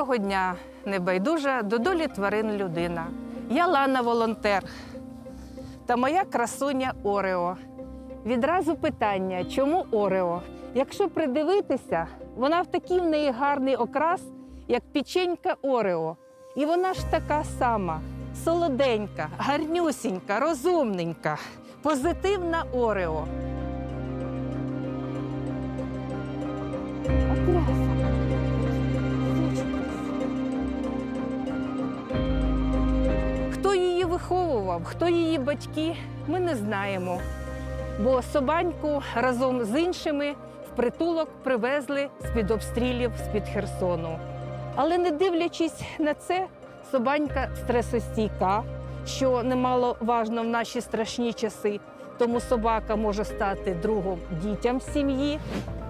Доброго дня, небайдужа до долі тварин людина. Я Лана волонтер та моя красуня Орео. Відразу питання, чому Орео? Якщо придивитися, вона в такий в неї гарний окрас, як печенька Орео. І вона ж така сама: солоденька, гарнюсінька, розумненька, позитивна Орео. Виховував, хто її батьки, ми не знаємо. Бо собаньку разом з іншими в притулок привезли з-під обстрілів з-під Херсону. Але не дивлячись на це, собанька стресостійка, що немало важно в наші страшні часи. Тому собака може стати другом дітям сім'ї.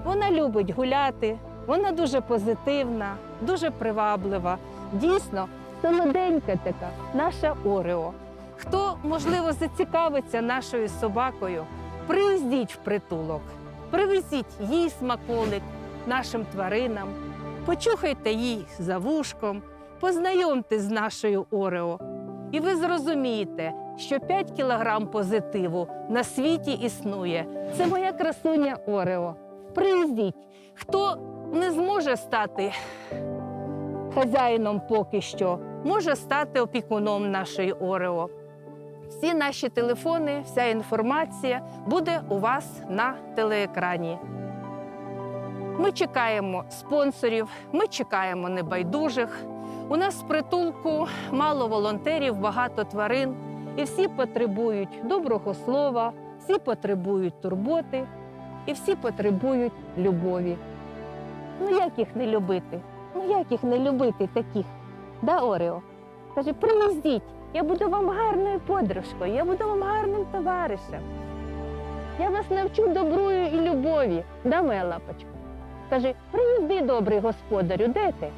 Вона любить гуляти, вона дуже позитивна, дуже приваблива. Дійсно, солоденька така, наша Орео. Хто, можливо, зацікавиться нашою собакою, приїздіть в притулок, привезіть їй смаколик, нашим тваринам, почухайте їй за вушком, познайомтесь з нашою Орео. І ви зрозумієте, що 5 кілограм позитиву на світі існує. Це моя красуня Орео. Приїздіть. Хто не зможе стати хазяїном поки що, може стати опікуном нашої Орео. Всі наші телефони, вся інформація буде у вас на телеекрані. Ми чекаємо спонсорів, ми чекаємо небайдужих. У нас в притулку мало волонтерів, багато тварин, і всі потребують доброго слова, всі потребують турботи, і всі потребують любові. Ну як їх не любити? Ну як їх не любити таких? Да, Орео? Каже, приїздіть, я буду вам гарною подружкою, я буду вам гарним товаришем. Я вас навчу доброю і любові. Да, лапочку. Каже, приїзди, добрий господарю, де ти?